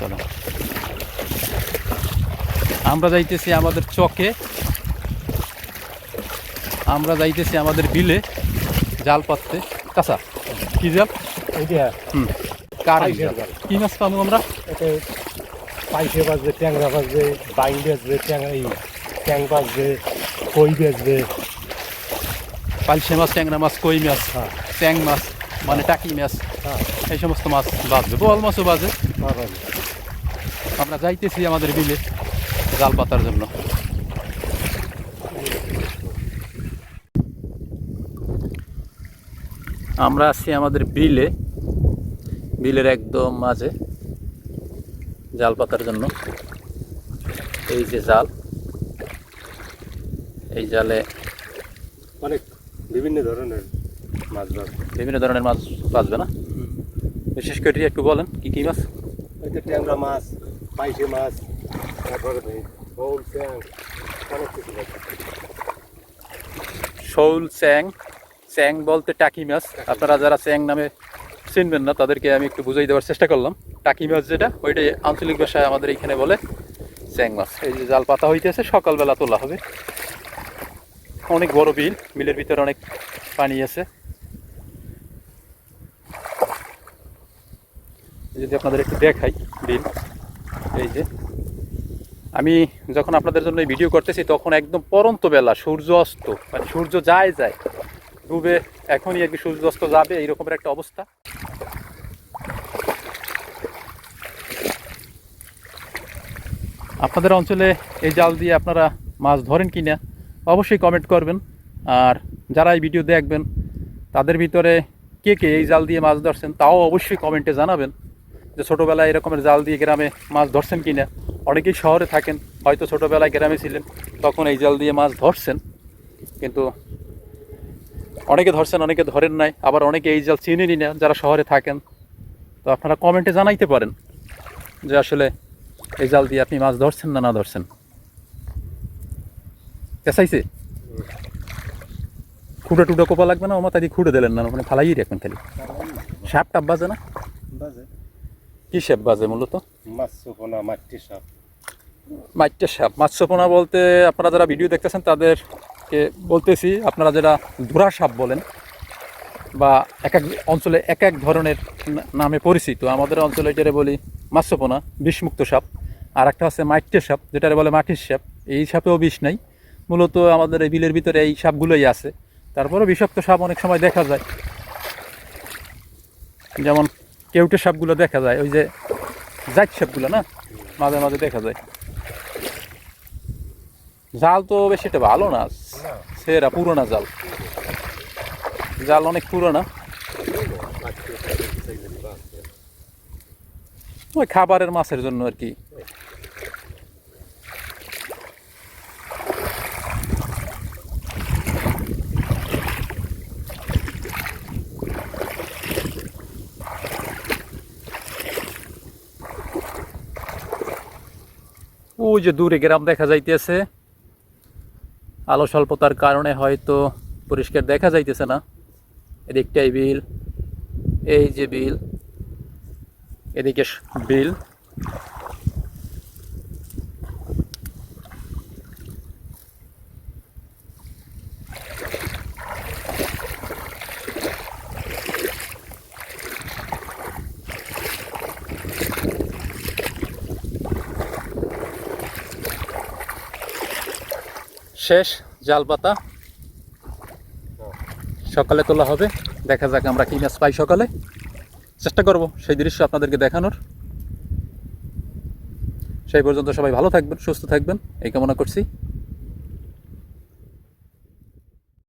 চলো। আমরা যাইতেছি আমাদের চকে। আমরা যাইতেছি আমাদের বিলে জাল পাততে। কাঁচা? কি জাল? হুম। কি মাছ পাবো আমরা? পাইসে বাজবে ট্যাংরা বাজবে বাইন বেজবে ট্যাংরা ট্যাং বাজবে কই বেজবে পালসে মাছ ট্যাংরা মাছ কই মাছ? হ্যাঁ। ট্যাং মাছ। মানে টাকি মাছ হ্যাঁ। এই সমস্ত মাছ বাজবে বোয়াল মাছও বাজে। হ্যাঁ আমরা যাইতেছি আমাদের বিলে জাল পাতার জন্য। আমরা আছি আমাদের বিলে বিলের একদম মাঝে জাল পাতার জন্য। এই যে জাল এই জালে অনেক বিভিন্ন ধরনের মাছ বিভিন্ন ধরনের মাছ বাজবে না? বিশেষ করে একটু বলেন কি কি মাছ? এতে ট্যাংরা মাছ পাইসে মাছ তারপরে অনেক কিছু শৌল চ্যাং চ্যাং বলতে টাকি মাছ। আপনারা যারা চ্যাং নামে চিনবেন না তাদেরকে আমি একটু বুঝাই দেওয়ার চেষ্টা করলাম। টাকি মাছ যেটা ওইটাই আঞ্চলিক ভাষায় আমাদের এখানে বলে চ্যাং মাছ। এই যে জাল পাতা হইতেছে সকালবেলা তোলা হবে। অনেক বড় বিল বিলের ভিতরে অনেক পানি আছে। যদি আপনাদের একটু দেখাই বিল এই যে। আমি যখন আপনাদের জন্য এই ভিডিও করতেছি, তখন একদম পরন্ত বেলা সূর্য অস্ত মানে সূর্য যায় যায়, ডুবে এখনই আর কি সূর্য অস্ত যাবে এইরকমের একটা অবস্থা। আপনাদের অঞ্চলে এই জাল দিয়ে আপনারা মাছ ধরেন কি না অবশ্যই কমেন্ট করবেন। আর যারা এই ভিডিও দেখবেন, তাদের ভিতরে কে কে এই জাল দিয়ে মাছ ধরছেন, তাও অবশ্যই কমেন্টে জানাবেন। যে ছোটোবেলায় এরকমের জাল দিয়ে গ্রামে মাছ ধরছেন কি না অনেকেই শহরে থাকেন, হয়তো ছোটোবেলায় গ্রামে ছিলেন, তখন এই জাল দিয়ে মাছ ধরছেন। কিন্তু অনেকে ধরছেন, অনেকে ধরেন নাই, আবার অনেকে এই জাল চিনেনি না, যারা শহরে থাকেন। তো আপনারা কমেন্টে জানাইতে পারেন যে আসলে এই জাল দিয়ে আপনি মাছ ধরছেন না না ধরছেন। পেঁচাইছে খুঁড়ে টুডে কোপা লাগবে না? ও মাথা দিয়ে খুঁড়ে দিলেন না ওখানে ফালাই রাখবেন খালি। সাপ টাপ বাজে না? বাজে। কি সাপ বাজে মূলত? মাছ সোপনা মাটি সাপ। মাইটটা সাপ। মাছপোনা বলতে আপনারা যারা ভিডিও দেখতেছেন তাদেরকে বলতেছি আপনারা যারা ধুরা সাপ বলেন বা এক এক অঞ্চলে এক এক ধরনের নামে পরিচিত আমাদের অঞ্চলে এটারে বলি মাছপোনা বিষমুক্ত সাপ। আর একটা আছে মাইট্টে সাপ যেটারে বলে মাটির সাপ। এই সাপেও বিষ নাই। মূলত আমাদের এই বিলের ভিতরে এই সাপগুলোই আছে। তারপরে বিষাক্ত সাপ অনেক সময় দেখা যায়। যেমন কেউটে সাপগুলো দেখা যায়, ওই যে জাইট সাপগুলো না? মাঝে মাঝে দেখা যায়। জাল তো বেশি একটা ভালো না, সেরা পুরোনা জাল। জাল অনেক পুরোনা। ওই খাবারের মাছের জন্য আর কি। ওই যে দূরে গ্রাম দেখা যাইতেছে। আলো স্বল্পতার কারণে হয়তো পরিষ্কার দেখা যাইতেছে না। এদিকটাই বিল, এই যে বিল, এদিকে বিল। শেষ জাল পাতা সকালে তোলা হবে। দেখা যাক আমরা কি মাছ পাই সকালে। চেষ্টা করব সেই দৃশ্য আপনাদেরকে দেখানোর। সেই পর্যন্ত সবাই ভালো থাকবেন, সুস্থ থাকবেন, এই কামনা করছি।